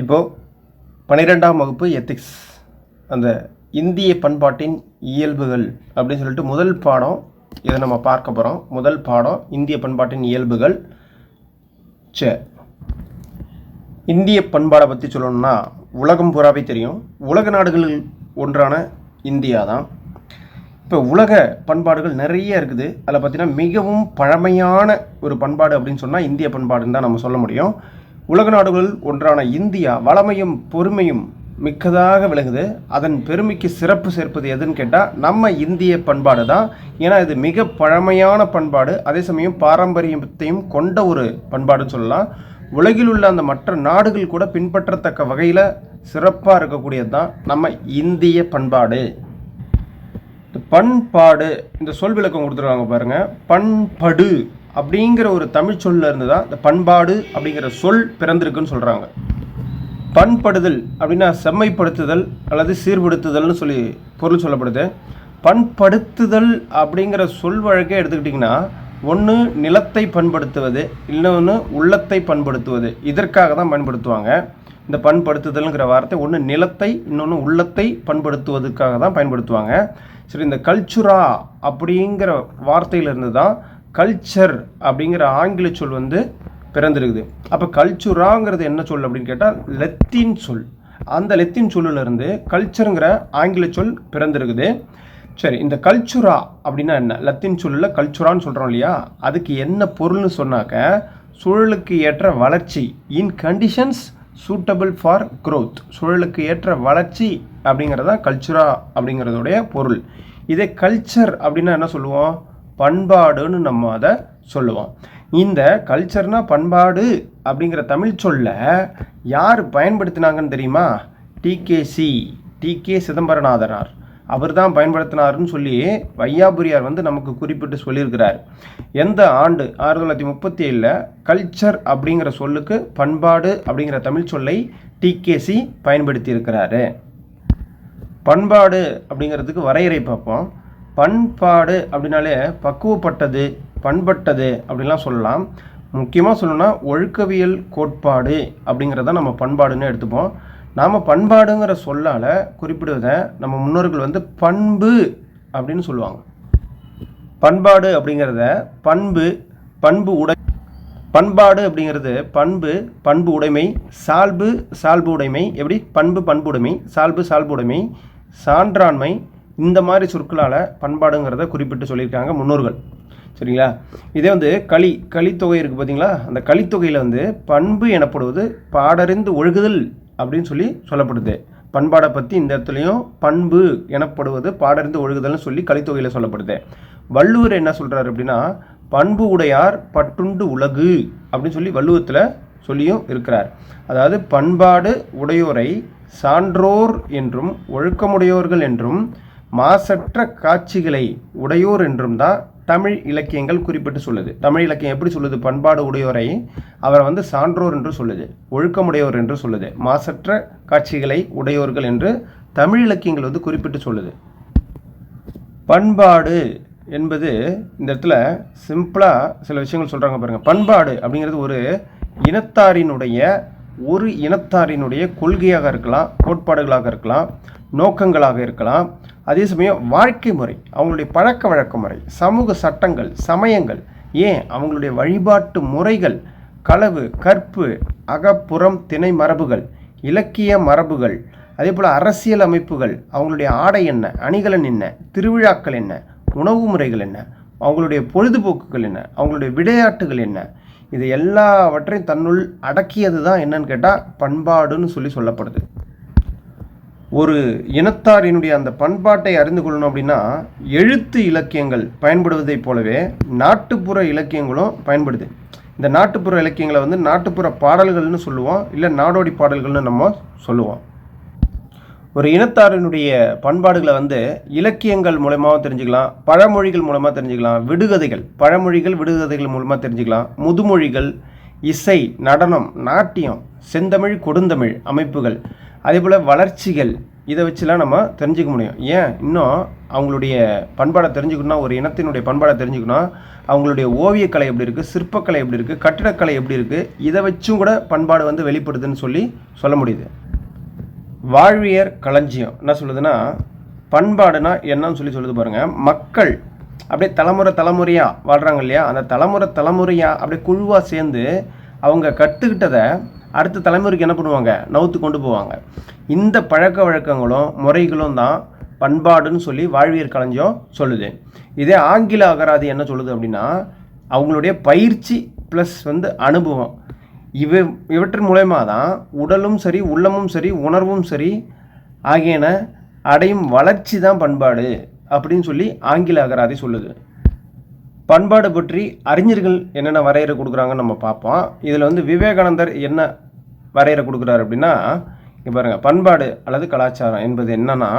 இப்போது பன்னிரெண்டாம் வகுப்பு எத்திக்ஸ் அந்த இந்திய பண்பாட்டின் இயல்புகள் அப்படின்னு சொல்லிட்டு முதல் பாடம் இதை நம்ம பார்க்க போகிறோம் முதல் பாடம் இந்திய பண்பாட்டின் இயல்புகள் சே. இந்திய பண்பாடை பற்றி சொல்லணும்னா உலகம் பூராவே தெரியும். உலக நாடுகளில் ஒன்றான இந்தியா தான். இப்போ உலக பண்பாடுகள் நிறைய இருக்குது. அதில் பார்த்திங்கன்னா மிகவும் பழமையான ஒரு பண்பாடு அப்படின்னு சொன்னால் இந்திய பண்பாடுன்னு தான் நம்ம சொல்ல முடியும். உலக நாடுகளில் ஒன்றான இந்தியா வளமையும் பொறுமையும் மிக்கதாக விளங்குது அதன் பெருமைக்கு சிறப்பு சேர்ப்பது எதுன்னு கேட்டால் நம்ம இந்திய பண்பாடு தான். ஏன்னா இது மிக பழமையான பண்பாடு. அதே சமயம் பாரம்பரியத்தையும் கொண்ட ஒரு பண்பாடுன்னு சொல்லலாம். உலகில் உள்ள அந்த மற்ற நாடுகள் கூட பின்பற்றத்தக்க வகையில் சிறப்பாக இருக்கக்கூடியது தான் நம்ம இந்திய பண்பாடு. பண்பாடு இந்த சொல் விளக்கம் கொடுத்துருக்காங்க பாருங்க. பண்படு. அப்படிங்கிற ஒரு தமிழ் சொல்ல இருந்து தான் இந்த பண்பாடு அப்படிங்கிற சொல் பிறந்திருக்குன்னு சொல்கிறாங்க பண்படுதல் அப்படின்னா செம்மைப்படுத்துதல் அல்லது சீர்படுத்துதல்னு சொல்லி பொருள் சொல்லப்படுது. பண்படுத்துதல் அப்படிங்கிற சொல் வழக்கே எடுத்துக்கிட்டிங்கன்னா ஒன்று நிலத்தை பண்படுத்துவது இன்னொன்று உள்ளத்தை பண்படுத்துவது. இதற்காக தான் பயன்படுத்துவாங்க. இந்த பண்படுத்துதல்ங்கிற வார்த்தை ஒன்று நிலத்தை இன்னொன்று உள்ளத்தை பண்படுத்துவதற்காக தான் பயன்படுத்துவாங்க. சரி இந்த கல்ச்சுரா அப்படிங்கிற வார்த்தையிலிருந்து தான் கல்ச்சர் அப்படிங்கிற ஆங்கில சொல் வந்து பிறந்திருக்குது. அப்போ கல்ச்சுராங்கிறது என்ன சொல் அப்படின்னு கேட்டால் லத்தீன் சொல். அந்த லெத்தின் சொல்லிலிருந்து கல்ச்சருங்கிற ஆங்கில சொல் பிறந்திருக்குது. சரி இந்த கல்ச்சுரா அப்படின்னா என்ன? லத்தின் சொல்லில் கல்ச்சுரான்னு சொல்கிறோம் இல்லையா? அதுக்கு என்ன பொருள்னு சொன்னாக்க சூழலுக்கு ஏற்ற வளர்ச்சி in conditions suitable for growth சூழலுக்கு ஏற்ற வளர்ச்சி அப்படிங்கிறதா கல்ச்சுரா அப்படிங்கிறதுடைய பொருள். இதே கல்ச்சர் அப்படின்னா என்ன சொல்லுவோம்? பண்பாடுன்னு நம்ம அதை சொல்லுவோம். இந்த கல்ச்சர்னா பண்பாடு அப்படிங்கிற தமிழ் சொல்ல யார் பயன்படுத்தினாங்கன்னு தெரியுமா? TKC decay Chidambaranathanar. அவர் தான் பயன்படுத்தினாருன்னு சொல்லி வையாபுரியார் வந்து நமக்கு குறிப்பிட்டு சொல்லியிருக்கிறார். எந்த ஆண்டு? ஆயிரத்தி தொள்ளாயிரத்தி முப்பத்தி ஏழில் கல்ச்சர் அப்படிங்கிற சொல்லுக்கு பண்பாடு அப்படிங்கிற தமிழ் சொல்லை டிகேசி பயன்படுத்தி இருக்கிறாரு பண்பாடு அப்படிங்கிறதுக்கு வரையறை பார்ப்போம். பண்பாடு அப்படின்னாலே பக்குவப்பட்டது பண்பட்டது அப்படின்லாம் சொல்லலாம். முக்கியமாக சொல்லணும்னா ஒழுக்கவியல் கோட்பாடு அப்படிங்கிறத நம்ம பண்பாடுன்னு எடுத்துப்போம். நாம் பண்பாடுங்கிற சொல்லால் குறிப்பிடுவதை நம்ம முன்னோர்கள் வந்து பண்பு அப்படின்னு சொல்லுவாங்க. பண்பாடு அப்படிங்கிறத பண்பு பண்பு உடை பண்பாடு அப்படிங்கிறது பண்பு பண்பு உடைமை சால்பு சால்பு உடைமை எப்படி? பண்பு பண்பு உடைமை சால்பு சால்பு உடைமை சான்றாண்மை இந்த மாதிரி சொற்களால் பண்பாடுங்கிறத குறிப்பிட்டு சொல்லியிருக்காங்க முன்னோர்கள். சரிங்களா? இதே வந்து களி களித்தொகை இருக்குது பார்த்தீங்களா அந்த களித்தொகையில் வந்து பண்பு எனப்படுவது பாடறிந்து ஒழுகுதல் அப்படின்னு சொல்லி சொல்லப்படுது. பண்பாடை பற்றி இந்த இடத்துலையும் பண்பு எனப்படுவது பாடறிந்து ஒழுகுதல்னு சொல்லி கலித்தொகையில் சொல்லப்படுது. வள்ளுவர் என்ன சொல்கிறார் அப்படின்னா பண்பு உடையார் பட்டுண்டு உலகு அப்படின்னு சொல்லி வள்ளுவத்தில் சொல்லியும் இருக்கிறார். அதாவது பண்பாடு உடையோரை சான்றோர் என்றும் ஒழுக்கமுடையோர்கள் என்றும் மாசற்ற காட்சிகளை உடையோர் என்றும் தான் தமிழ் இலக்கியங்கள் குறிப்பிட்டு சொல்லுது. தமிழ் இலக்கியம் எப்படி சொல்லுது? பண்பாடு உடையோரை அவரை வந்து சான்றோர் என்று சொல்லுது. ஒழுக்கமுடையோர் என்று சொல்லுது. மாசற்ற காட்சிகளை உடையோர்கள் என்று தமிழ் இலக்கியங்கள் வந்து குறிப்பிட்டு சொல்லுது. பண்பாடு என்பது இந்த இடத்துல சிம்பிளாக சில விஷயங்கள் சொல்கிறாங்க பாருங்கள் பண்பாடு அப்படிங்கிறது ஒரு இனத்தாரினுடைய ஒரு இனத்தாரினுடைய கொள்கையாக இருக்கலாம் கோட்பாடுகளாக இருக்கலாம் நோக்கங்களாக இருக்கலாம் அதே சமயம் வாழ்க்கை முறை அவங்களுடைய பழக்க வழக்க முறை சமூக சட்டங்கள் சமயங்கள் ஏன் அவங்களுடைய வழிபாட்டு முறைகள் களவு கற்பு அகப்புறம் திணை மரபுகள் இலக்கிய மரபுகள் அதே போல் அரசியல் அமைப்புகள் அவங்களுடைய ஆடை என்ன அணிகலன் என்ன திருவிழாக்கள் என்ன உணவு முறைகள் என்ன அவங்களுடைய பொழுதுபோக்குகள் என்ன அவங்களுடைய விளையாட்டுகள் என்ன இது எல்லாவற்றையும் தன்னுள் அடக்கியது தான் என்னன்னு கேட்டால் பண்பாடுன்னு சொல்லி சொல்லப்படுது. ஒரு இனத்தாரினுடைய அந்த பண்பாட்டை அறிந்து கொள்ளணும் அப்படின்னா எழுத்து இலக்கியங்கள் பயன்படுவதைப் போலவே நாட்டுப்புற இலக்கியங்களும் பயன்படுது. இந்த நாட்டுப்புற இலக்கியங்களை வந்து நாட்டுப்புற பாடல்கள்னு சொல்லுவோம் இல்லை நாடோடி பாடல்கள்னு நம்ம சொல்லுவோம். ஒரு இனத்தாரினுடைய பண்பாடுகளை வந்து இலக்கியங்கள் மூலமாக தெரிஞ்சுக்கலாம் பழமொழிகள் மூலமாக தெரிஞ்சுக்கலாம் விடுகதைகள் பழமொழிகள் விடுகதைகள் மூலமாக தெரிஞ்சுக்கலாம் முதுமொழிகள் இசை நடனம் நாட்டியம் செந்தமிழ் கொடுந்தமிழ் அமைப்புகள் அதே போல் வளர்ச்சிகள் இதை வச்சுலாம் நம்ம தெரிஞ்சுக்க முடியும். ஏன்? இன்னும் அவங்களுடைய பண்பாடை தெரிஞ்சுக்கணும்னா ஒரு இனத்தினுடைய பண்பாடை தெரிஞ்சுக்கணும் அவங்களுடைய ஓவியக்கலை எப்படி இருக்குது சிற்பக்கலை எப்படி இருக்குது கட்டிடக்கலை எப்படி இருக்குது இதை வச்சும் கூட பண்பாடு வந்து வெளிப்படுதுன்னு சொல்லி சொல்ல முடியுது. வாழ்வியர் களஞ்சியம். என்ன சொல்லுதுன்னா பண்பாடுனா என்னன்னு சொல்லி சொல்லுது பாருங்கள் மக்கள் அப்படியே தலைமுறை தலைமுறையாக வாழ்கிறாங்க இல்லையா? அந்த தலைமுறை தலைமுறையாக அப்படியே குழுவாக சேர்ந்து அவங்க கற்றுக்கிட்டதை அடுத்த தலைமுறைக்கு என்ன பண்ணுவாங்க? நவுத்து கொண்டு போவாங்க. இந்த பழக்க வழக்கங்களும் முறைகளும் தான் பண்பாடுன்னு சொல்லி வாழ்வியர் களஞ்சியம் சொல்லுது. இதே ஆங்கில அகராதி என்ன சொல்லுது அப்படின்னா அவங்களுடைய பயிற்சி ப்ளஸ் வந்து அனுபவம். இவ இவற்றின் மூலயமா தான் உடலும் சரி உள்ளமும் சரி உணர்வும் சரி ஆகியன அடையும் வளர்ச்சி தான் பண்பாடு அப்படின்னு சொல்லி ஆங்கில அகராதி சொல்லுது. பண்பாடு பற்றி அறிஞர்கள் என்னென்ன வரையறை கொடுக்குறாங்கன்னு நம்ம பார்ப்போம். இதில் வந்து விவேகானந்தர் என்ன வரையறை கொடுக்குறாரு அப்படின்னா இங்கே பாருங்கள் பண்பாடு அல்லது கலாச்சாரம் என்பது என்னன்னா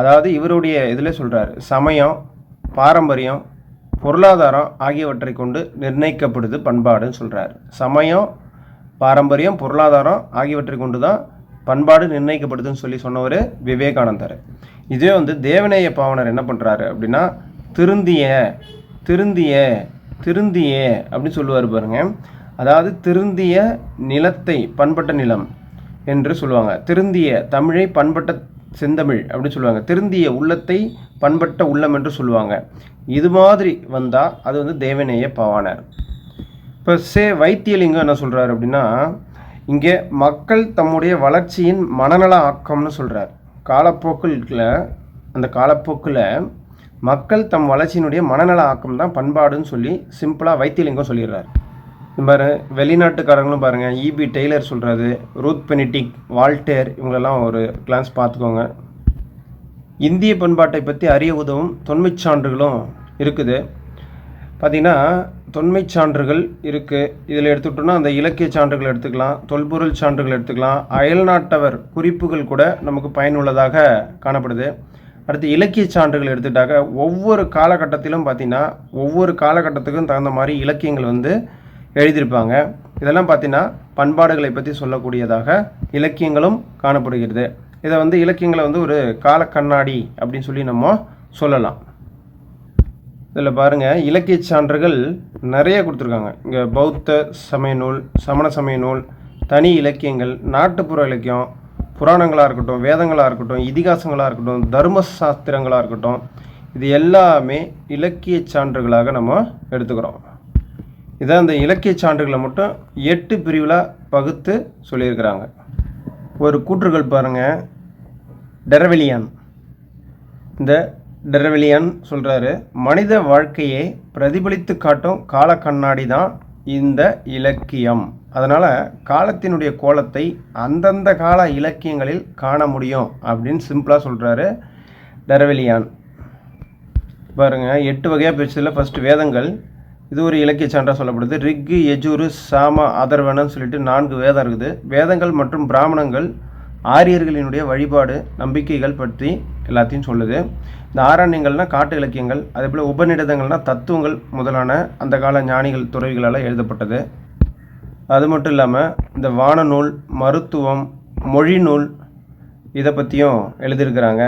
அதாவது இவருடைய இதில் சொல்கிறாரு சமயம் பாரம்பரியம் பொருளாதாரம் ஆகியவற்றை கொண்டு நிர்ணயிக்கப்படுது பண்பாடுன்னு சொல்கிறார் சமயம் பாரம்பரியம் பொருளாதாரம் ஆகியவற்றை கொண்டு தான் பண்பாடு நிர்ணயிக்கப்படுதுன்னு சொல்லி சொன்னவர் விவேகானந்தர். இதே வந்து தேவநேய பாவனர் என்ன பண்ணுறாரு அப்படின்னா திருந்திய திருந்திய திருந்திய அப்படின்னு சொல்லுவார் பாருங்க. அதாவது திருந்திய நிலத்தை பண்பட்ட நிலம் என்று சொல்லுவாங்க. திருந்திய தமிழை பண்பட்ட செந்தமிழ் அப்படின்னு சொல்லுவாங்க. திருந்திய உள்ளத்தை பண்பட்ட உள்ளம் என்று சொல்லுவாங்க. இது மாதிரி வந்தால் அது வந்து தேவநேய பவானர். இப்போ சே வைத்தியலிங்கம் என்ன சொல்கிறார் அப்படின்னா இங்கே மக்கள் தம்முடைய வளர்ச்சியின் மனநல ஆக்கம்னு சொல்கிறார் காலப்போக்கில் அந்த காலப்போக்கில் மக்கள் தம் வளர்ச்சியினுடைய மனநல ஆக்கம் தான் பண்பாடுன்னு சொல்லி சிம்பிளாக வைத்தியலிங்கம் சொல்லிடுறாரு. பாரு வெளிநாட்டுக்காரங்களும் பாருங்கள் இபி டெய்லர் சொல்கிறது ரூத் பெனிட்டிக் வால்டேர் இவங்களெல்லாம் ஒரு கிளான்ஸ் பார்த்துக்கோங்க. இந்திய பண்பாட்டை பற்றி அறிய உதவும் தொன்மைச் சான்றுகளும் இருக்குது. பார்த்திங்கன்னா தொன்மைச் சான்றுகள் இருக்குது இதில் எடுத்துக்கிட்டோம்னா அந்த இலக்கிய சான்றுகள் எடுத்துக்கலாம் தொல்பொருள் சான்றுகள் எடுத்துக்கலாம் அயல்நாட்டவர் குறிப்புகள் கூட நமக்கு பயனுள்ளதாக காணப்படுது. அடுத்து இலக்கிய சான்றுகள் எடுத்துட்டாக்க ஒவ்வொரு காலகட்டத்திலும் பார்த்திங்கன்னா ஒவ்வொரு காலகட்டத்துக்கும் தகுந்த மாதிரி இலக்கியங்கள் வந்து எழுதியிருப்பாங்க. இதெல்லாம் பார்த்தீங்கன்னா பண்பாடுகளை பற்றி சொல்லக்கூடியதாக இலக்கியங்களும் காணப்படுகிறது. இதை வந்து இலக்கியங்களை வந்து ஒரு கால கண்ணாடி அப்படின்னு சொல்லி நம்ம சொல்லலாம். இதில் பாருங்கள் இலக்கிய சான்றுகள் நிறைய கொடுத்துருக்காங்க. இங்கே பௌத்த சமய நூல் சமண சமய நூல் தனி இலக்கியங்கள் நாட்டுப்புற இலக்கியம் புராணங்களாக இருக்கட்டும் வேதங்களாக இருக்கட்டும் இதிகாசங்களாக இருக்கட்டும் தர்ம சாஸ்திரங்களாக இருக்கட்டும் இது எல்லாமே இலக்கிய சான்றுகளாக நம்ம எடுத்துக்கிறோம். இதான் அந்த இலக்கிய சான்றுகளை மட்டும் எட்டு பிரிவில் பகுத்து சொல்லியிருக்கிறாங்க. ஒரு கூற்றுகள் பாருங்கள் டெரவெலியன். இந்த டெரவெலியன் சொல்கிறாரு மனித வாழ்க்கையை பிரதிபலித்து காட்டும் கால கண்ணாடி தான் இந்த இலக்கியம். அதனால் காலத்தினுடைய கோலத்தை அந்தந்த கால இலக்கியங்களில் காண முடியும் அப்படின்னு சிம்பிளாக சொல்கிறாரு தரவெளியான். பாருங்கள் எட்டு வகையாக பிரிச்சதில் ஃபஸ்ட்டு வேதங்கள். இது ஒரு இலக்கிய சான்றாக சொல்லப்படுது. ரிக்கு எஜூரு சாம அதர்வனன்னு சொல்லிட்டு நான்கு வேதம் இருக்குது. வேதங்கள் மற்றும் பிராமணங்கள் ஆரியர்களினுடைய வழிபாடு நம்பிக்கைகள் பற்றி எல்லாத்தையும் சொல்லுது. இந்த ஆரண்யங்கள்னால் காட்டு இலக்கியங்கள் அதே போல் உபநிடதங்கள்னால் தத்துவங்கள் முதலான அந்த கால ஞானிகள் துறவிகளால் எழுதப்பட்டது. அது மட்டும் இல்லாமல் இந்த வானநூல் மருத்துவம் மொழி நூல் இதை பற்றியும் எழுதியிருக்கிறாங்க.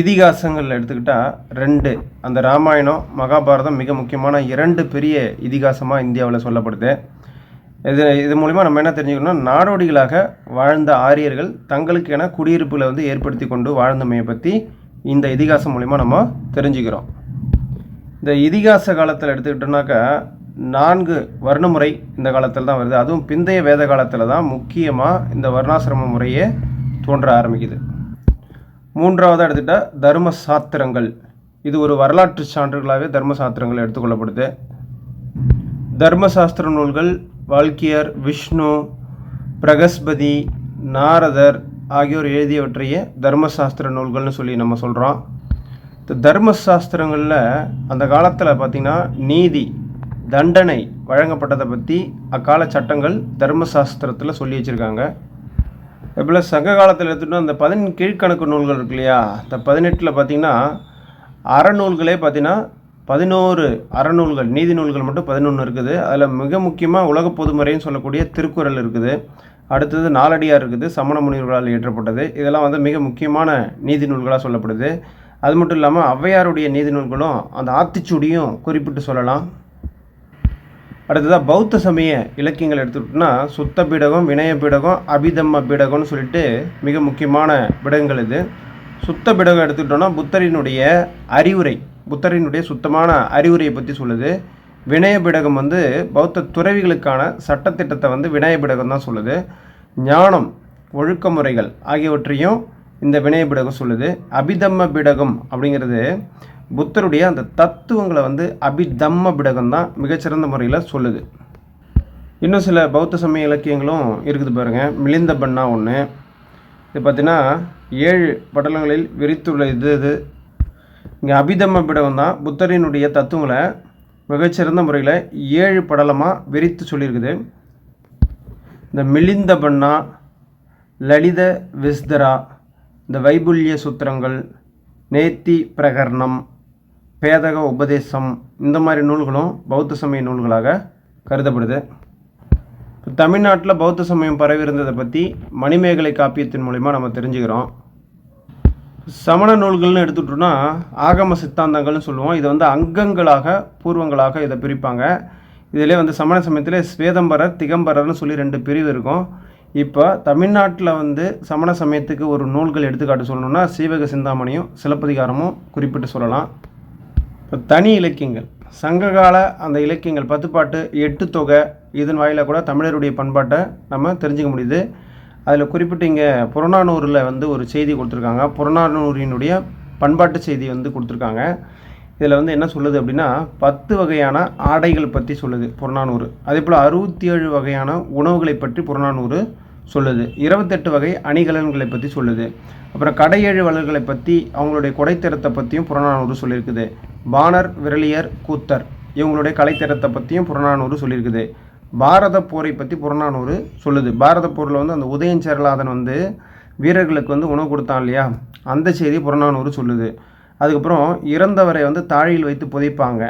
இதிகாசங்கள் எடுத்துக்கிட்டால் ரெண்டு. அந்த ராமாயணம் மகாபாரதம் மிக முக்கியமான இரண்டு பெரிய இதிகாசமாக இந்தியாவில் சொல்லப்படுது. இது இது மூலிமா நம்ம என்ன தெரிஞ்சுக்கணும்னா நாடோடிகளாக வாழ்ந்த ஆரியர்கள் தங்களுக்கு என குடியிருப்புகளை வந்து ஏற்படுத்தி கொண்டு வாழ்ந்தமையை பற்றி இந்த இதிகாசம் மூலிமா நம்ம தெரிஞ்சுக்கிறோம். இந்த இதிகாச காலத்தில் எடுத்துக்கிட்டோம்னாக்கா நான்கு வர்ணமுறை இந்த காலத்தில் தான் வருது. அதுவும் பிந்தைய வேத காலத்தில் தான் முக்கியமாக இந்த வர்ணாசிரம முறையே தோன்ற ஆரம்பிக்குது. மூன்றாவதாக எடுத்துக்கிட்டால் தர்ம சாத்திரங்கள் இது ஒரு வரலாற்று சான்றுகளாகவே தர்ம சாஸ்திரங்கள் எடுத்துக்கொள்ளப்படுது. தர்மசாஸ்திர நூல்கள் வாழ்க்கையர் விஷ்ணு பிரகஸ்பதி நாரதர் ஆகியோர் எழுதியவற்றையே தர்மசாஸ்திர நூல்கள்னு சொல்லி நம்ம சொல்கிறோம் இந்த தர்மசாஸ்திரங்களில் அந்த காலத்தில் பார்த்திங்கன்னா நீதி தண்டனை வழங்கப்பட்டதை பற்றி அக்கால சட்டங்கள் தர்மசாஸ்திரத்தில் சொல்லி வச்சுருக்காங்க. இப்போல சங்க காலத்தில் எடுத்துகிட்டோம் அந்த பதினெட்டு கீழ்கணக்கு நூல்கள் இருக்கு இல்லையா? அந்த பதினெட்டில் பார்த்திங்கன்னா அறநூல்களே பார்த்திங்கன்னா பதினோரு அறநூல்கள் நீதி நூல்கள் மட்டும் பதினொன்று இருக்குது. அதில் மிக முக்கியமாக உலக பொதுமுறைன்னு சொல்லக்கூடிய திருக்குறள் இருக்குது. அடுத்தது நாலடியார் இருக்குது சமண முனிவர்களால் இயற்றப்பட்டது. இதெல்லாம் வந்து மிக முக்கியமான நீதி நூல்களாக சொல்லப்படுது. அது மட்டும் இல்லாமல் ஔவையாருடைய நீதி நூல்களும் அந்த ஆத்திச்சூடியும் குறிப்பிட்டு சொல்லலாம். அடுத்ததாக பௌத்த சமய இலக்கியங்கள் எடுத்துக்கிட்டோம்னா சுத்த பீடகம் வினய பீடகம் அபிதம்ம பீடகம்னு சொல்லிட்டு மிக முக்கியமான பீடகங்கள் இது. சுத்த பீடகம் எடுத்துக்கிட்டோம்னா புத்தரினுடைய அறிவுரை புத்தரினுடைய சுத்தமான அறிவுரையை பற்றி சொல்லுது. வினய பீடகம் வந்து பௌத்த துறவிகளுக்கான சட்டத்திட்டத்தை வந்து வினய பீடகம் தான் சொல்லுது. ஞானம் ஒழுக்க முறைகள் ஆகியவற்றையும் இந்த வினய பீடகம் சொல்லுது. அபிதம்ம பீடகம் அப்படிங்கிறது புத்தருடைய அந்த தத்துவங்களை வந்து அபிதம்ம பிடகம் தான் மிகச்சிறந்த முறையில் சொல்லுது. இன்னும் சில பௌத்த சமய இலக்கியங்களும் இருக்குது பாருங்கள் மிலிந்த பண்ணா ஒன்று இது பார்த்தீங்கன்னா ஏழு படலங்களில் விரித்துள்ள இது இது. இங்கே அபிதம்ம பிடகம் தான் புத்தரினுடைய தத்துவங்களை மிகச்சிறந்த முறையில் ஏழு படலமாக விரித்து சொல்லியிருக்குது. இந்த மிலிந்த பண்ணா லலித விஸ்தரா இந்த வைபுல்ய சூத்திரங்கள் நேத்தி பிரகரணம் பேதக உபதேசம் இந்த மாதிரி நூல்களும் பௌத்த சமய நூல்களாக கருதப்படுது. இப்போ தமிழ்நாட்டில் பௌத்த சமயம் பரவி இருந்ததை பற்றி மணிமேகலை காப்பியத்தின் மூலிமா நம்ம தெரிஞ்சுக்கிறோம். சமண நூல்கள்னு எடுத்துட்டோம்னா ஆகம சித்தாந்தங்கள்னு சொல்லுவோம். இதை வந்து அங்கங்களாக பூர்வங்களாக இதை பிரிப்பாங்க. இதிலே வந்து சமண சமயத்தில் ஸ்வேதம்பரர் திகம்பரர்னு சொல்லி ரெண்டு பிரிவு இருக்கும். இப்போ தமிழ்நாட்டில் வந்து சமண சமயத்துக்கு ஒரு நூல்கள் எடுத்துக்காட்டு சொல்லணும்னா சீவக சிந்தாமணியும் சிலப்பதிகாரமும் குறிப்பிட்டு சொல்லலாம். இப்போ தனி இலக்கியங்கள். சங்ககால அந்த இலக்கியங்கள் பத்துப்பாட்டு எட்டு தொகை இதன் வாயிலாக கூட தமிழருடைய பண்பாட்டை நம்ம தெரிஞ்சுக்க முடியுது. அதில் குறிப்பிட்டு இங்கே புறநானூரில் வந்து ஒரு செய்தி கொடுத்துருக்காங்க. புறநானூரினுடைய பண்பாட்டு செய்தி வந்து கொடுத்துருக்காங்க. இதில் வந்து என்ன சொல்லுது அப்படின்னா பத்து வகையான ஆடைகள் பற்றி சொல்லுது புறநானூறு. அதே போல் அறுபத்தி ஏழு வகையான உணவுகளை பற்றி புறநானூறு சொல்லுது. இருபத்தெட்டு வகை அணிகலன்களை பற்றி சொல்லுது. அப்புறம் கடையேழு வளர்களை பற்றி அவங்களுடைய கொடைத்திறத்தை பற்றியும் புறநானூறு சொல்லியிருக்குது. பாணர் விரலியர் கூத்தர் இவங்களுடைய கலைத்திறத்தை பற்றியும் புறநானூறு சொல்லியிருக்குது. பாரத போரை பற்றி புறநானூறு சொல்லுது. பாரத போரில் வந்து அந்த உதயன் சேரலாதன் வந்து வீரர்களுக்கு வந்து உணவு கொடுத்தான் இல்லையா? அந்த செய்தி புறநானூறு சொல்லுது. அதுக்கப்புறம் இறந்தவரை வந்து தாழியில் வைத்து புதைப்பாங்க.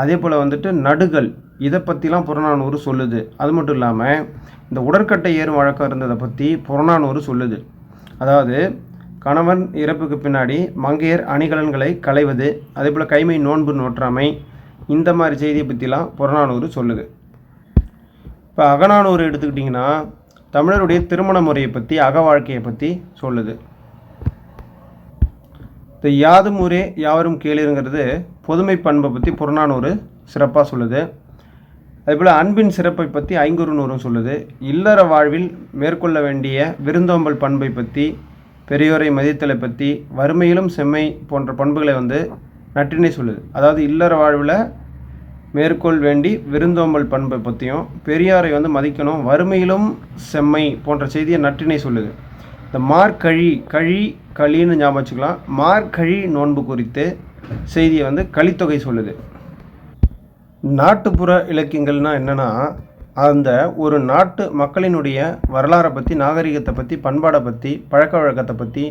அதே போல் வந்துட்டு நடுகள் இதை பற்றிலாம் புறநானூறு சொல்லுது. அது மட்டும் இல்லாமல் இந்த உடற்கட்டை ஏறும் வழக்கம் இருந்ததை பற்றி புறநானூறு சொல்லுது. அதாவது கணவன் இறப்புக்கு பின்னாடி மங்கையர் அணிகலன்களை களைவது அதே போல் கைமை நோன்பு நோற்றாமை இந்த மாதிரி செய்தியை பற்றிலாம் புறநானூறு சொல்லுது. இப்போ அகநானூறு எடுத்துக்கிட்டிங்கன்னா தமிழருடைய திருமண முறையை பற்றி அக வாழ்க்கையை பற்றி சொல்லுது. இந்த யாதும் ஊரே யாவரும் கேளுங்கிறது பொதுமை பண்பை பற்றி புறநானூறு சிறப்பாக சொல்லுது. அதேபோல் அன்பின் சிறப்பை பற்றி ஐங்குறு நூறும் சொல்லுது. இல்லற வாழ்வில் மேற்கொள்ள வேண்டிய விருந்தோம்பல் பண்பை பற்றி பெரியோரை மதித்தலை பற்றி வறுமையிலும் செம்மை போன்ற பண்புகளை வந்து நற்றினை சொல்லுது. அதாவது இல்லற வாழ்வில் மேற்கொள் வேண்டி விருந்தோம்பல் பண்பை பற்றியும் பெரியாரை வந்து மதிக்கணும் வறுமையிலும் செம்மை போன்ற செய்தியை நற்றினை சொல்லுது. இந்த மார்கழி கழி களின்னு ஞாபகம் வச்சுக்கலாம். மார்கழி நோன்பு குறித்து செய்தியை வந்து கலித்தொகை சொல்லுது. நாட்டுப்புற இலக்கியங்கள்னால் என்னென்னா அந்த ஒரு நாட்டு மக்களினுடைய வரலாறை பற்றி நாகரிகத்தை பற்றி பண்பாடை பற்றி பழக்க வழக்கத்தை பற்றி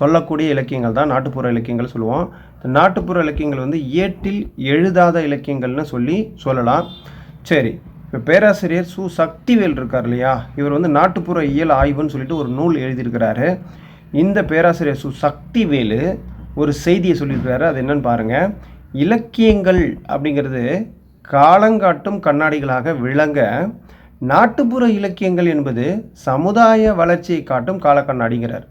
சொல்லக்கூடிய இலக்கியங்கள் தான் நாட்டுப்புற இலக்கியங்கள் சொல்லுவோம். இந்த நாட்டுப்புற இலக்கியங்கள் வந்து ஏட்டில் எழுதாத இலக்கியங்கள்னு சொல்லி சொல்லலாம். சரி இப்போ பேராசிரியர் சு. சக்திவேல் இருக்கார் இல்லையா? இவர் வந்து நாட்டுப்புற இயல் ஆய்வுன்னு சொல்லிட்டு ஒரு நூல் எழுதியிருக்கிறாரு. இந்த பேராசிரியர் சு. சக்திவேலு ஒரு செய்தியை சொல்லியிருக்கிறாரு. அது என்னன்னு பாருங்கள் இலக்கியங்கள் அப்படிங்கிறது காலங்காட்டும் கண்ணாடிகளாக விளங்க நாட்டுப்புற இலக்கியங்கள் என்பது சமுதாய வளர்ச்சியை காட்டும் கால கண்ணாடிங்கிறார்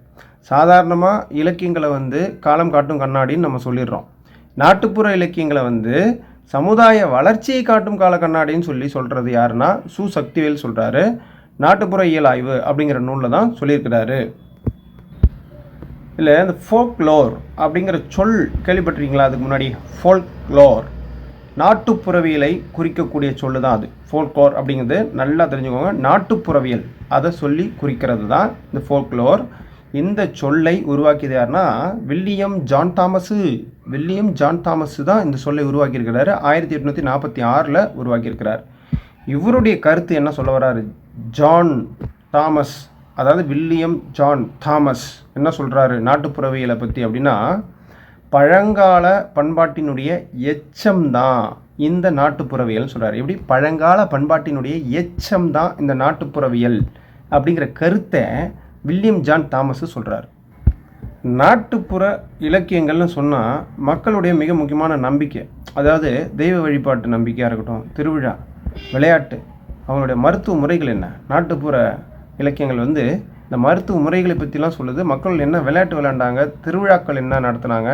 சாதாரணமாக இலக்கியங்களை வந்து காலம் காட்டும் கண்ணாடின்னு நம்ம சொல்லிடுறோம். நாட்டுப்புற இலக்கியங்களை வந்து சமுதாய வளர்ச்சியை காட்டும் கால கண்ணாடின்னு சொல்லி சொல்கிறது யாருன்னா சு. சக்திவேல் சொல்கிறாரு நாட்டுப்புற இயல் ஆய்வு அப்படிங்கிற நூலில் தான் சொல்லியிருக்கிறாரு. இல்லை இந்த ஃபோக்லோர் அப்படிங்கிற சொல் கேள்விப்பட்டிருக்கீங்களா? அதுக்கு முன்னாடி ஃபோல்க்லோர் நாட்டுப்புறவியலை குறிக்கக்கூடிய சொல்லு தான் அது. ஃபோல்க்லோர் அப்படிங்கிறது நல்லா தெரிஞ்சுக்கோங்க. நாட்டுப்புறவியல் அதை சொல்லி குறிக்கிறது தான் இந்த ஃபோல்க்லோர் இந்த சொல்லை உருவாக்கியது யாருன்னா William John Thomas William John Thomas தான் இந்த சொல்லை உருவாக்கியிருக்கிறாரு. ஆயிரத்தி எட்நூற்றி நாற்பத்தி ஆறில் உருவாக்கியிருக்கிறார். இவருடைய கருத்து என்ன சொல்ல வராரு ஜான் தாமஸ் அதாவது வில்லியம் ஜான் தாமஸ் என்ன சொல்கிறாரு நாட்டுப்புறவியலை பற்றி அப்படின்னா பழங்கால பண்பாட்டினுடைய எச்சம்தான் இந்த நாட்டுப்புறவியல்னு சொல்கிறார் எப்படி? பழங்கால பண்பாட்டினுடைய எச்சம் தான் இந்த நாட்டுப்புறவியல் அப்படிங்கிற கருத்தை வில்லியம் ஜான் தாமஸ் சொல்கிறார் நாட்டுப்புற இலக்கியங்கள்னு சொன்னால் மக்களுடைய மிக முக்கியமான நம்பிக்கை. அதாவது தெய்வ வழிபாட்டு நம்பிக்கையாக இருக்கட்டும் திருவிழா விளையாட்டு அவங்களுடைய மருத்துவ முறைகள் என்ன? நாட்டுப்புற இலக்கியங்கள் வந்து இந்த மருத்துவ முறைகளை பற்றிலாம் சொல்லுது. மக்கள் என்ன விளையாட்டு விளையாண்டாங்க? திருவிழாக்கள் என்ன நடத்துனாங்க?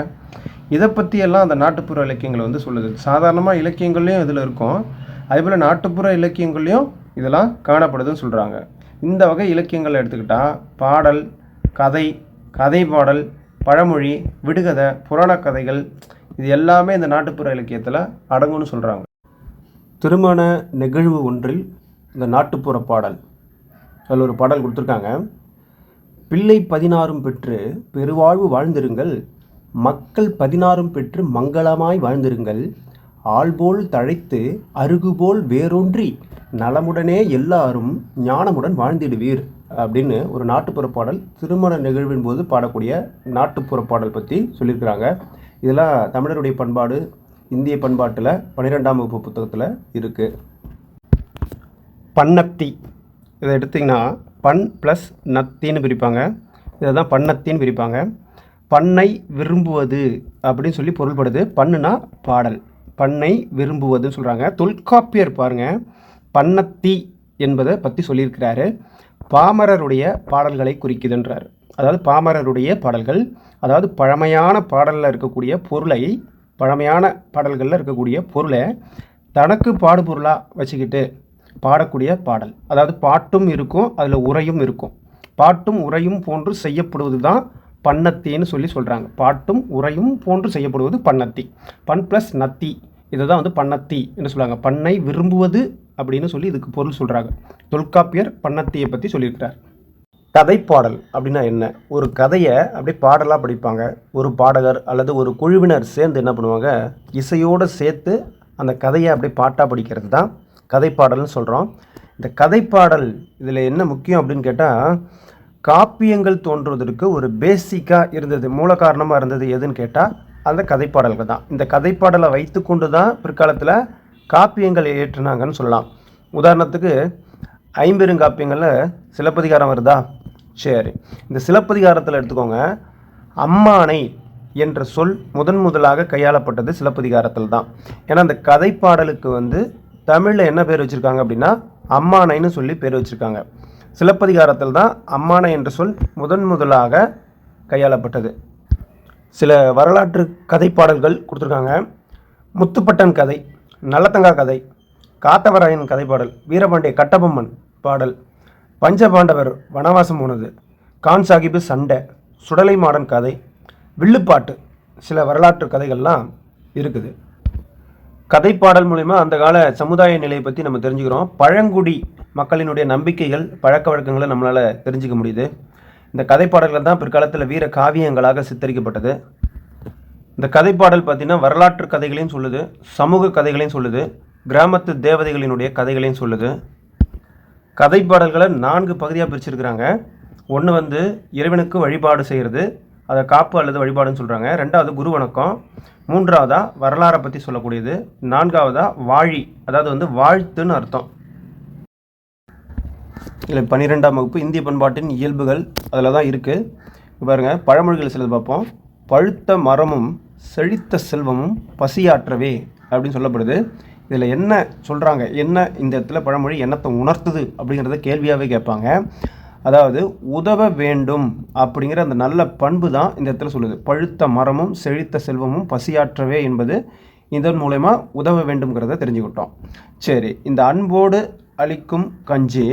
இதை பற்றியெல்லாம் அந்த நாட்டுப்புற இலக்கியங்களை வந்து சொல்லுது. சாதாரணமாக இலக்கியங்கள்லேயும் இதில் இருக்கும். அதேபோல் நாட்டுப்புற இலக்கியங்கள்லையும் இதெல்லாம் காணப்படுதுன்னு சொல்கிறாங்க இந்த வகை இலக்கியங்கள் எடுத்துக்கிட்டால் பாடல் கதை கதை பாடல் பழமொழி விடுகதை புராணக்கதைகள் இது எல்லாமே இந்த நாட்டுப்புற இலக்கியத்தில் அடங்கும்னு சொல்கிறாங்க திருமண நிகழ்வு ஒன்றில் இந்த நாட்டுப்புற பாடல். அதில் ஒரு பாடல் கொடுத்துருக்காங்க. பிள்ளை பதினாறும் பெற்று பெருவாழ்வு வாழ்ந்திருங்கள். மக்கள் பதினாறும் பெற்று மங்களமாய் வாழ்ந்திருங்கள். ஆள்போல் தழைத்து அருகுபோல் வேரூன்றி நலமுடனே எல்லாரும் ஞானமுடன் வாழ்ந்திடுவீர் அப்படின்னு ஒரு நாட்டுப்புற பாடல் திருமண நிகழ்வின் போது பாடக்கூடிய நாட்டுப்புற பாடல் பற்றி சொல்லியிருக்கிறாங்க. இதெல்லாம் தமிழருடைய பண்பாடு இந்திய பண்பாட்டில் பன்னிரெண்டாம் வகுப்பு புத்தகத்தில் இருக்குது பன்னத்தி. இதை எடுத்திங்கன்னா பண் ப்ளஸ் நத்தின்னு பிரிப்பாங்க. இதை தான் பண்ணத்தின்னு பிரிப்பாங்க. பண்ணை விரும்புவது அப்படின்னு சொல்லி பொருள்படுது. பண்ணுனா பாடல். பண்ணை விரும்புவதுன்னு சொல்கிறாங்க தொல்காப்பியர் பாருங்கள் பன்னத்தி என்பதை பற்றி சொல்லியிருக்கிறாரு. பாமரருடைய பாடல்களை குறிக்குதுன்றார். அதாவது பாமரருடைய பாடல்கள் அதாவது பழமையான பாடலில் இருக்கக்கூடிய பொருளை பழமையான பாடல்களில் இருக்கக்கூடிய பொருளை தனக்கு பாடுபொருளாக வச்சுக்கிட்டு பாடக்கூடிய பாடல். அதாவது பாட்டும் இருக்கும் அதில் உரையும் இருக்கும். பாட்டும் உரையும் போன்று செய்யப்படுவது தான் பன்னத்தின்னு சொல்லி சொல்கிறாங்க பாட்டும் உரையும் போன்று செய்யப்படுவது பன்னத்தி. பன் ப்ளஸ் நத்தி. இதை தான் வந்து பன்னத்தி என்று சொல்லுவாங்க. பண்ணை விரும்புவது அப்படின்னு சொல்லி இதுக்கு பொருள் சொல்கிறாங்க தொல்காப்பியர் பண்ணத்தையை பற்றி சொல்லியிருக்கிறார். கதைப்பாடல் அப்படின்னா என்ன? ஒரு கதையை அப்படியே பாடலாக படிப்பாங்க. ஒரு பாடகர் அல்லது ஒரு குழுவினர் சேர்ந்து என்ன பண்ணுவாங்க? இசையோடு சேர்த்து அந்த கதையை அப்படியே பாட்டாக படிக்கிறது தான் கதைப்பாடல்னு சொல்கிறோம் இந்த கதைப்பாடல் இதில் என்ன முக்கியம் அப்படின்னு கேட்டால் காப்பியங்கள் தோன்றுவதற்கு ஒரு பேசிக்காக இருந்தது. மூல காரணமாக இருந்தது எதுன்னு கேட்டால் அந்த கதைப்பாடல்கள் தான். இந்த கதைப்பாடலை வைத்துக்கொண்டு தான் பிற்காலத்தில் காப்பியங்கள் ஏற்றுனாங்கன்னு சொல்லலாம். உதாரணத்துக்கு ஐம்பெருங்காப்பியங்களில் சிலப்பதிகாரம் வருதா? சரி. இந்த சிலப்பதிகாரத்தில் எடுத்துக்கோங்க. அம்மானை என்ற சொல் முதன் முதலாக கையாளப்பட்டது சிலப்பதிகாரத்தில் தான் ஏன்னா அந்த கதைப்பாடலுக்கு வந்து தமிழில் என்ன பேர் வச்சுருக்காங்க அப்படின்னா அம்மானைன்னு சொல்லி பேர் வச்சுருக்காங்க. சிலப்பதிகாரத்தில் தான் அம்மானை என்ற சொல் முதன் முதலாக கையாளப்பட்டது. சில வரலாற்று கதைப்பாடல்கள் கொடுத்துருக்காங்க. முத்துப்பட்டன் கதை நல்லத்தங்கா கதை காத்தவராயன் கதைப்பாடல் வீரபாண்டிய கட்டபொம்மன் பாடல் பஞ்சபாண்டவர் வனவாசம் போனது கான் சாஹிபு சண்டை சுடலை மாடன் கதை வில்லுப்பாட்டு சில வரலாற்று கதைகள்லாம் இருக்குது. கதைப்பாடல் மூலிமா அந்த கால சமுதாய நிலையை பற்றி நம்ம தெரிஞ்சுக்கிறோம். பழங்குடி மக்களினுடைய நம்பிக்கைகள் பழக்க வழக்கங்களை நம்மளால் தெரிஞ்சுக்க முடியுது. இந்த கதைப்பாடல்கள் தான் பிற்காலத்தில் வீர காவியங்களாக சித்தரிக்கப்பட்டது. இந்த கதைப்பாடல் பார்த்தீங்கன்னா வரலாற்று கதைகளையும் சொல்லுது சமூக கதைகளையும் சொல்லுது கிராமத்து தேவதைகளினுடைய கதைகளையும் சொல்லுது. கதைப்பாடல்களை நான்கு பகுதியாக பிரிச்சிருக்கிறாங்க. ஒன்று வந்து இறைவனுக்கு வழிபாடு செய்கிறது அதை காப்பு அல்லது வழிபாடுன்னு சொல்கிறாங்க ரெண்டாவது குரு வணக்கம். மூன்றாவதாக வரலாறை பற்றி சொல்லக்கூடியது. நான்காவதாக வாழி அதாவது வந்து வாழ்த்துன்னு அர்த்தம். இல்லை பன்னிரெண்டாம் வகுப்பு இந்திய பண்பாட்டின் இயல்புகள் அதில் தான் இருக்குது பாருங்கள் பழமொழிகள் சிலது பார்ப்போம். பழுத்த மரமும் செழித்த செல்வமும் பசியாற்றவே அப்படின்னு சொல்லப்படுது. இதில் என்ன சொல்கிறாங்க என்ன இந்த இடத்துல பழமொழி என்னத்தை உணர்த்துது அப்படிங்கிறத கேள்வியாகவே கேட்பாங்க. அதாவது உதவ வேண்டும் அப்படிங்கிற அந்த நல்ல பண்பு தான் இந்த இடத்துல சொல்லுது. பழுத்த மரமும் செழித்த செல்வமும் பசியாற்றவே என்பது இதன் மூலயமா உதவ வேண்டும்ங்கிறத தெரிஞ்சுக்கிட்டோம். சரி இந்த அன்போடு அளிக்கும் கஞ்சி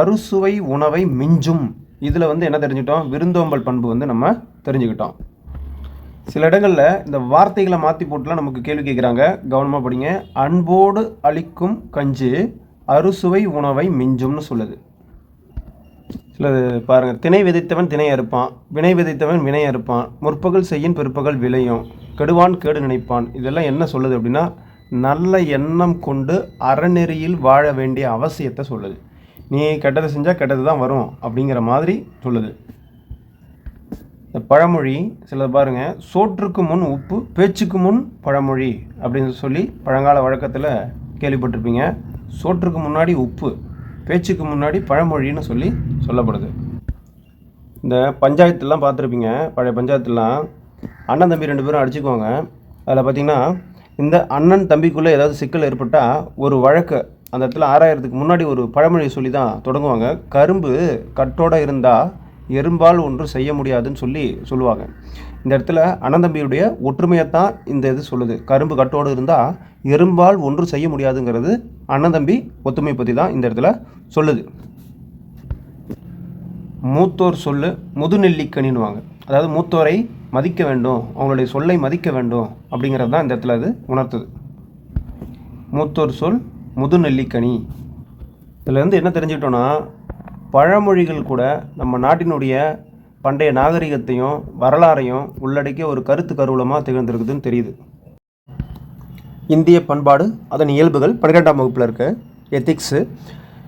அறுசுவை உணவை மிஞ்சும். இதில் வந்து என்ன தெரிஞ்சுக்கிட்டோம்? விருந்தோம்பல் பண்பு வந்து நம்ம தெரிஞ்சுக்கிட்டோம். சில இடங்களில் இந்த வார்த்தைகளை மாற்றி போட்டுலாம் நமக்கு கேள்வி கேட்குறாங்க கவனமாக படிங்க. அன்போடு அளிக்கும் கஞ்சி அறுசுவை உணவை மிஞ்சும்னு சொல்லுது. சிலது பாருங்கள் திணை விதைத்தவன் திணை அறுப்பான். வினை விதைத்தவன் வினை அறுப்பான். முற்பகல் செய்யின் பிற்பகல் விளையும். கெடுவான் கேடு நினைப்பான். இதெல்லாம் என்ன சொல்லுது அப்படின்னா நல்ல எண்ணம் கொண்டு அறநெறியில் வாழ வேண்டிய அவசியத்தை சொல்லுது. நீ கெட்டதை செஞ்சால் கெட்டது தான் வரும் அப்படிங்கிற மாதிரி சொல்லுது. இந்த பழமொழி சிலர் பாருங்கள் சோற்றுக்கு முன் உப்பு பேச்சுக்கு முன் பழமொழி அப்படின்னு சொல்லி பழங்கால வழக்கத்தில் கேள்விப்பட்டிருப்பீங்க. சோற்றுக்கு முன்னாடி உப்பு பேச்சுக்கு முன்னாடி பழமொழின்னு சொல்லி சொல்லப்படுது. இந்த பஞ்சாயத்துலாம் பார்த்துருப்பீங்க பழைய பஞ்சாயத்துலாம் அண்ணன் தம்பி ரெண்டு பேரும் அடிச்சுக்குவாங்க. அதில் பார்த்தீங்கன்னா இந்த அண்ணன் தம்பிக்குள்ளே ஏதாவது சிக்கல் ஏற்பட்டால் ஒரு வழக்கு அந்த இடத்துல ஆறாயிரத்துக்கு முன்னாடி ஒரு பழமொழி சொல்லி தான் தொடங்குவாங்க. கரும்பு கட்டோட இருந்தால் எறும்பால் ஒன்று செய்ய முடியாதுன்னு சொல்லி சொல்லுவாங்க. இந்த இடத்துல அண்ணன் ஒற்றுமையை தான் இந்த இது சொல்லுது. கரும்பு கட்டோடு இருந்தால் எறும்பால் ஒன்று செய்ய முடியாதுங்கிறது அண்ணந்தம்பி ஒற்றுமை பற்றி தான் இந்த இடத்துல சொல்லுது. மூத்தோர் சொல்லு முதுநெல்லிக்கனின்னுவாங்க. அதாவது மூத்தோரை மதிக்க வேண்டும் அவங்களுடைய சொல்லை மதிக்க வேண்டும் அப்படிங்கிறது தான் இந்த இடத்துல அது உணர்த்துது. மூத்தோர் சொல் முதுநெல்லிக்கனி. இதுலேருந்து என்ன தெரிஞ்சுக்கிட்டோன்னா பழமொழிகள் கூட நம்ம நாட்டினுடைய பண்டைய நாகரிகத்தையும் வரலாறையும் உள்ளடக்கிய ஒரு கருத்து கருவூலமாக திகழ்ந்திருக்குதுன்னு தெரியுது. இந்திய பண்பாடு அதன் இயல்புகள் பன்னிரெண்டாம் வகுப்பில் இருக்க. எத்திக்ஸு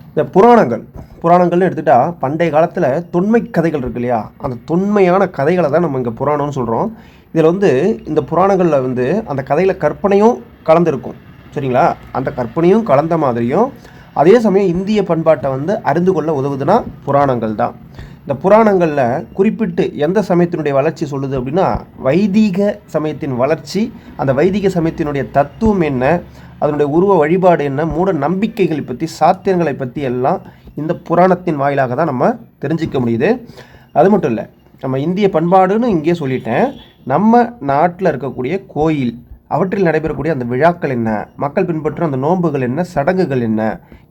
இந்த புராணங்கள். புராணங்கள்னு எடுத்துட்டா பண்டைய காலத்தில் தொன்மை கதைகள் இருக்கு இல்லையா? அந்த தொன்மையான கதைகளை தான் நம்ம இங்கே புராணம்னு சொல்கிறோம் இதில் வந்து இந்த புராணங்களில் வந்து அந்த கதையில் கற்பனையும் கலந்துருக்கும். சரிங்களா? அந்த கற்பனையும் கலந்த மாதிரியும் அதே சமயம் இந்திய பண்பாட்டை வந்து அறிந்து கொள்ள உதவுதுன்னா புராணங்கள் தான். இந்த புராணங்களில் குறிப்பிட்டு எந்த சமயத்தினுடைய வளர்ச்சி சொல்லுது அப்படின்னா வைதீக சமயத்தின் வளர்ச்சி அந்த வைதிக சமயத்தினுடைய தத்துவம் என்ன அதனுடைய உருவ வழிபாடு என்ன மூட நம்பிக்கைகளை பற்றி சாத்தியங்களை பற்றி எல்லாம் இந்த புராணத்தின் வாயிலாக தான் நம்ம தெரிஞ்சிக்க முடியுது. அது மட்டும் இல்லை நம்ம இந்திய பண்பாடுன்னு இங்கேயே சொல்லிட்டேன் நம்ம நாட்டில் இருக்கக்கூடிய கோயில் அவற்றில் நடைபெறக்கூடிய அந்த விழாக்கள் என்ன? மக்கள் பின்பற்றும் அந்த நோன்புகள் என்ன? சடங்குகள் என்ன?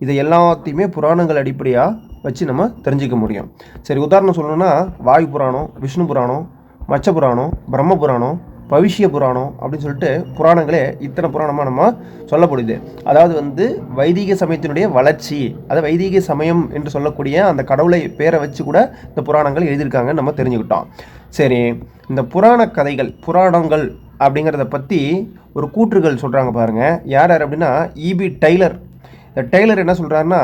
இதை எல்லாத்தையுமே புராணங்கள் அடிப்படையாக வச்சு நம்ம தெரிஞ்சிக்க முடியும். சரி உதாரணம் சொல்லணும்னா வாயு புராணம் விஷ்ணு புராணம் மச்ச புராணம் பிரம்ம புராணம் பவிஷ்ய புராணம் அப்படின்னு சொல்லிட்டு புராணங்களே இத்தனை புராணமாக நம்ம சொல்லப்படுது. அதாவது வந்து வைதிக சமயத்தினுடைய வளர்ச்சி அதாவது வைதிக சமயம் என்று சொல்லக்கூடிய அந்த கடவுளை பேரை வச்சு கூட இந்த புராணங்கள் எழுதியிருக்காங்கன்னு நம்ம தெரிஞ்சுக்கிட்டோம். சரி இந்த புராண கதைகள் புராணங்கள் அப்படிங்கிறத பற்றி ஒரு கூற்றுகள் சொல்கிறாங்க பாருங்கள் யார் யார் அப்படின்னா இபி டெய்லர் இந்த டெய்லர் என்ன சொல்கிறாருன்னா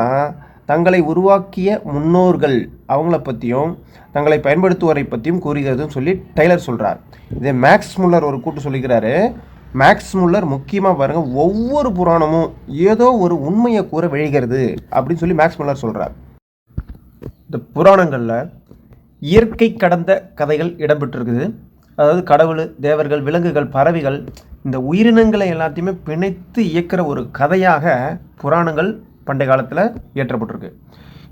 தங்களை உருவாக்கிய முன்னோர்கள் அவங்கள பற்றியும் தங்களை பயன்படுத்துவோரை பற்றியும் கூறுகிறதுன்னு சொல்லி டெய்லர் சொல்கிறார் இதே மேக்ஸ் முல்லர் ஒரு கூட்டு சொல்லிக்கிறாரு. மேக்ஸ் முல்லர் முக்கியமாக பாருங்கள் ஒவ்வொரு புராணமும் ஏதோ ஒரு உண்மையை கூற விழிகிறது அப்படின்னு சொல்லி மேக்ஸ் முல்லர் சொல்கிறார் இந்த புராணங்களில் இயற்கை கடந்த கதைகள் இடம்பெற்றிருக்குது. அதாவது கடவுள் தேவர்கள் விலங்குகள் பறவைகள் இந்த உயிரினங்களை எல்லாத்தையுமே பிணைத்து இயக்கிற ஒரு கதையாக புராணங்கள் பண்டைய காலத்தில் இயற்றப்பட்டிருக்கு.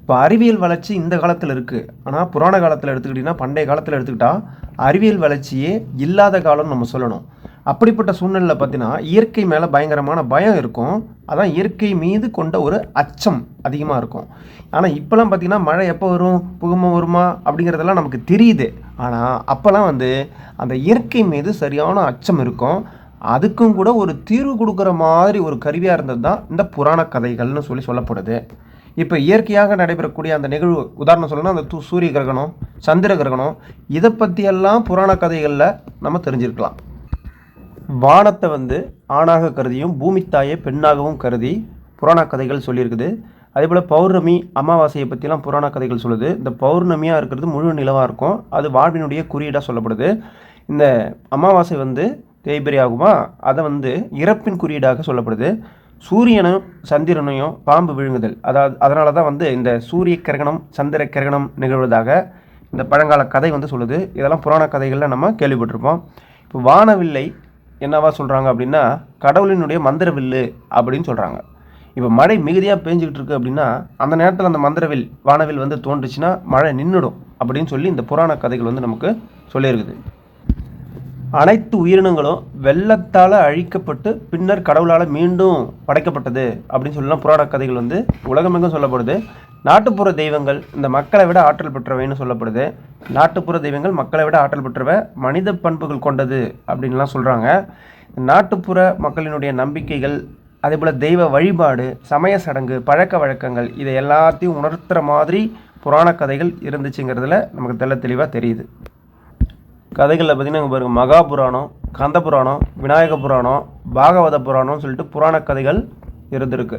இப்போ அறிவியல் வளர்ச்சி இந்த காலத்தில் இருக்குது ஆனால் புராண காலத்தில் எடுத்துக்கிட்டிங்கன்னா பண்டைய காலத்தில் எடுத்துக்கிட்டால் அறிவியல் வளர்ச்சியே இல்லாத காலம்னு நம்ம சொல்லணும். அப்படிப்பட்ட சூழ்நிலையில் பார்த்தீங்கன்னா இயற்கை மேலே பயங்கரமான பயம் இருக்கும். அதான் இயற்கை மீது கொண்ட ஒரு அச்சம் அதிகமாக இருக்கும். ஆனால் இப்போலாம் பார்த்திங்கன்னா மழை எப்போ வரும் புகமம் வருமா அப்படிங்கிறதெல்லாம் நமக்கு தெரியுது. ஆனால் அப்போல்லாம் வந்து அந்த இயற்கை மீது சரியான அச்சம் இருக்கும். அதுக்கும் கூட ஒரு தீர்வு கொடுக்குற மாதிரி ஒரு கருவியாக இருந்தது தான் இந்த புராண கதைகள்னு சொல்லி சொல்லப்படுது. இப்போ இயற்கையாக நடைபெறக்கூடிய அந்த நிகழ்வு உதாரணம் சொல்லணும்னா அந்த தூ சூரிய கிரகணம் சந்திர கிரகணம் இதை பற்றியெல்லாம் புராண கதைகளில் நம்ம தெரிஞ்சிருக்கலாம். வானத்தை வந்து ஆணாக கருதியும் பூமித்தாயை பெண்ணாகவும் கருதி புராண கதைகள் சொல்லியிருக்குது. அதே போல் பௌர்ணமி அமாவாசையை பற்றிலாம் புராண கதைகள் சொல்லுது. இந்த பௌர்ணமியாக இருக்கிறது முழு நிலவாக இருக்கும். அது வாழ்வினுடைய குறியீடாக சொல்லப்படுது. இந்த அமாவாசை வந்து தேய்பெரி ஆகுமா? அதை வந்து இறப்பின் குறியீடாக சொல்லப்படுது. சூரியனும் சந்திரனையும் பாம்பு விழுங்குதல். அதாவது அதனால தான் வந்து இந்த சூரிய கிரகணம் சந்திர கிரகணம் நிகழ்வதாக இந்த பழங்கால கதை வந்து சொல்லுது. இதெல்லாம் புராண கதைகளில் நம்ம கேள்விப்பட்டிருப்போம். இப்போ வானவில்லை என்னவா சொல்கிறாங்க அப்படின்னா கடவுளினுடைய மந்திரவில்லு அப்படின்னு சொல்கிறாங்க இப்போ மழை மிகுதியாக பெஞ்சிக்கிட்டு இருக்கு அப்படின்னா அந்த நேரத்தில் அந்த மந்திரவில் வானவில் வந்து தோன்றுச்சுன்னா மழை நின்றுடும் அப்படின்னு சொல்லி இந்த புராண கதைகள் வந்து நமக்கு சொல்லியிருக்குது. அனைத்து உயிரினங்களும் வெள்ளத்தால் அழிக்கப்பட்டு பின்னர் கடவுளால் மீண்டும் படைக்கப்பட்டது அப்படின்னு சொல்லலாம் புராண கதைகள் வந்து உலகமெங்கும் சொல்லப்படுது. நாட்டுப்புற தெய்வங்கள் இந்த மக்களை விட ஆற்றல் பெற்றவைன்னு சொல்லப்படுது. நாட்டுப்புற தெய்வங்கள் மக்களை விட ஆற்றல் பெற்றவை மனித பண்புகள் கொண்டது அப்படின்லாம் சொல்கிறாங்க நாட்டுப்புற மக்களினுடைய நம்பிக்கைகள் அதே போல் தெய்வ வழிபாடு சமய சடங்கு பழக்க வழக்கங்கள் இதை எல்லாத்தையும் உணர்த்துற மாதிரி புராண கதைகள் இருந்துச்சுங்கிறதுல நமக்கு தெள்ள தெளிவாக தெரியுது. கதைகளில் பார்த்தீங்கன்னா பாருங்க மகா மகாபுராணம் கந்த புராணம் விநாயக புராணம் பாகவத புராணம்னு சொல்லிட்டு புராண கதைகள் இருந்திருக்கு.